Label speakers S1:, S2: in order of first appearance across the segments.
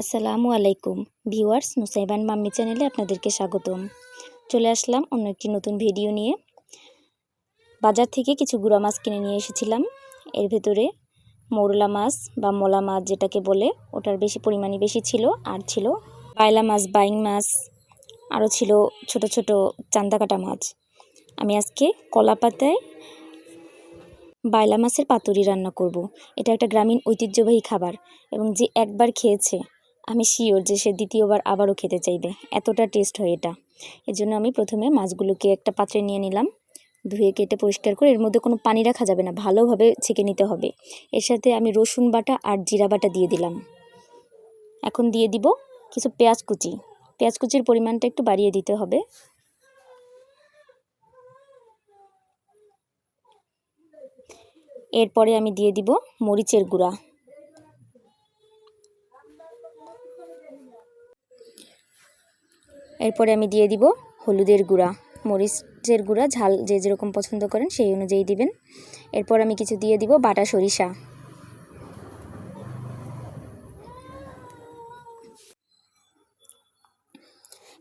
S1: আসসালামু আলাইকুম। Viewers, নুসাইবান mummy চ্যানেলে আপনাদেরকে স্বাগতম। চলে আসলাম অন্য একটি নতুন ভিডিও নিয়ে। বাজার থেকে কিছু গুঁড়া মাছ কিনে নিয়ে এসেছিলাম। এর ভেতরে মৌরলা মাছ বা মোলা মাছ যেটাকে বলে, ওটার বেশি পরিমাণে বেশি ছিল, আর ছিল বায়লা মাছ বাইং মাছ, আরও ছিল ছোট ছোট চান্দা কাটা মাছ। আমি আজকে কলা পাতায় বাইলা মাছের পাতুরি রান্না করব। এটা একটা গ্রামীণ ঐতিহ্যবাহী খাবার এবং যে একবার খেয়েছে আমি শিওর যে সে দ্বিতীয়বার আবারও খেতে চাইবে। এতটা টেস্ট হয় এটা। এজন্য আমি প্রথমে মাছগুলোকে একটা পাত্রে নিয়ে নিলাম। ধুয়ে কেটে পরিষ্কার করে এর মধ্যে কোনো পানি রাখা যাবে না, ভালোভাবে ছেঁকে নিতে হবে। এর সাথে আমি রসুন বাটা আর জিরা বাটা দিয়ে দিলাম। এখন দিয়ে দিব কিছু পেঁয়াজ কুচি। পেঁয়াজ কুচির পরিমাণটা একটু বাড়িয়ে দিতে হবে। এরপরে আমি দিয়ে দিব মরিচের গুঁড়া। এরপরে আমি দিয়ে দিব হলুদের গুঁড়া, মরিচের গুঁড়া, ঝাল যে যেরকম পছন্দ করেন সেই অনুযায়ী দিবেন। এরপর আমি কিছু দিয়ে দিব বাটা সরিষা।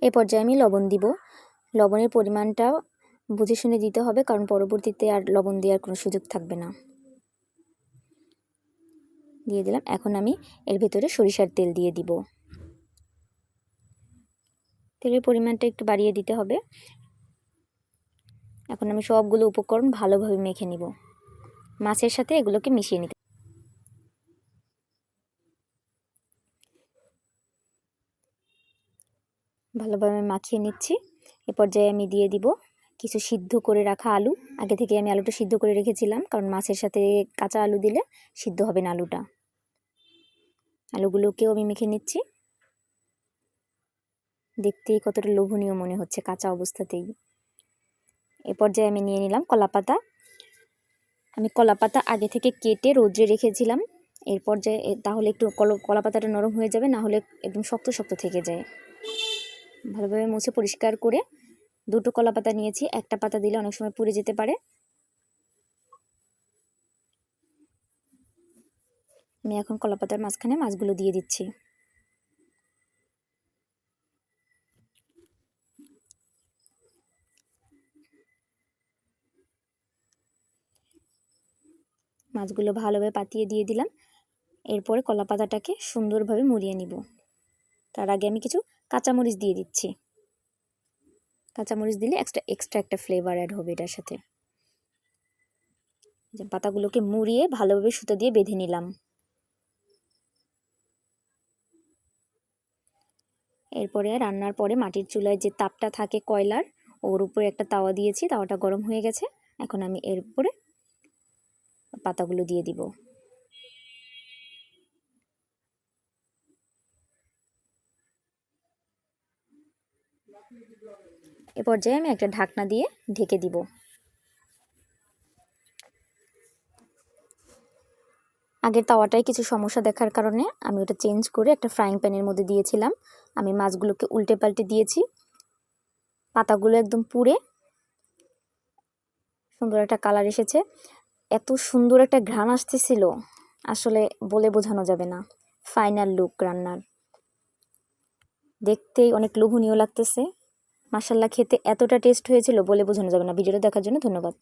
S1: এ পর্যায়ে আমি লবণ দিব। লবণের পরিমাণটা বুঝে শুনে দিতে হবে, কারণ পরবর্তীতে আর লবণ দেওয়ার কোনো সুযোগ থাকবে না। দিয়ে দিলাম। এখন আমি এর ভেতরে সরিষার তেল দিয়ে দিব। তেলের পরিমাণটা একটু বাড়িয়ে দিতে হবে। এখন আমি সবগুলো উপকরণ ভালোভাবে মেখে নিব। মাছের সাথে এগুলোকে মিশিয়ে নিতে ভালোভাবে মাখিয়ে নিচ্ছি। এ পর্যায়ে আমি দিয়ে দিব কিছু সিদ্ধ করে রাখা আলু। আগে থেকে আমি আলুটা সিদ্ধ করে রেখেছিলাম, কারণ মাছের সাথে কাঁচা আলু দিলে সিদ্ধ হবে না আলুটা। আলুগুলোকেও আমি মেখে নিচ্ছি। দেখতেই কতটা লোভনীয় মনে হচ্ছে কাঁচা অবস্থাতেই। এ পর্যায়ে আমি নিয়ে নিলাম কলাপাতা। আমি কলাপাতা আগে থেকে কেটে রোদ্রে রেখেছিলাম। এর পর্যায়ে তাহলে একটু কল, কলাপাতাটা নরম হয়ে যাবে না হলে একদম শক্ত শক্ত থেকে যায়। ভালোভাবে মুছে পরিষ্কার করে দুটো কলা পাতা নিয়েছি। একটা পাতা দিলে অনেক সময় পুড়ে যেতে পারে। আমি এখন কলা পাতার মাঝখানে মাছগুলো দিয়ে দিচ্ছি। মাছগুলো ভালোভাবে পাতিয়ে দিয়ে দিলাম। এরপরে কলা পাতাটাকে সুন্দরভাবে মুড়িয়ে নিব। তার আগে আমি কিছু কাঁচামরিচ দিয়ে দিচ্ছি। কাঁচামরিচ দিলে এক্সট্রা এক্সট্রা একটা ফ্লেভার অ্যাড হবে এটার সাথে। পাতাগুলোকে মুড়িয়ে ভালোভাবে সুতো দিয়ে বেঁধে নিলাম। এরপরে রান্নার পরে মাটির চুলায় যে তাপটা থাকে কয়লার, ওর উপরে একটা তাওয়া দিয়েছি, তাওয়াটা গরম হয়ে গেছে। এখন আমি এর উপরে পাতাগুলো দিয়ে দিব। এ পর্যায়ে আমি একটা ঢাকনা দিয়ে ঢেকে দিব। আগের তাওয়াটায় কিছু সমস্যা দেখার কারণে আমি ওটা চেঞ্জ করে একটা ফ্রাইং প্যানের মধ্যে দিয়েছিলাম। আমি মাছগুলোকে উল্টে পাল্টে দিয়েছি। পাতাগুলো একদম পুড়ে সুন্দর একটা কালার এসেছে। এত সুন্দর একটা ঘ্রাণ আসতেছিল, আসলে বলে বোঝানো যাবে না। ফাইনাল লুক রান্নার। দেখতেই অনেক লোভনীয় লাগতেছে। মাসাল্লা খেতে এতটা টেস্ট হয়েছিল বলে বোঝানো যাবে না। ভিডিওটা দেখার জন্য ধন্যবাদ।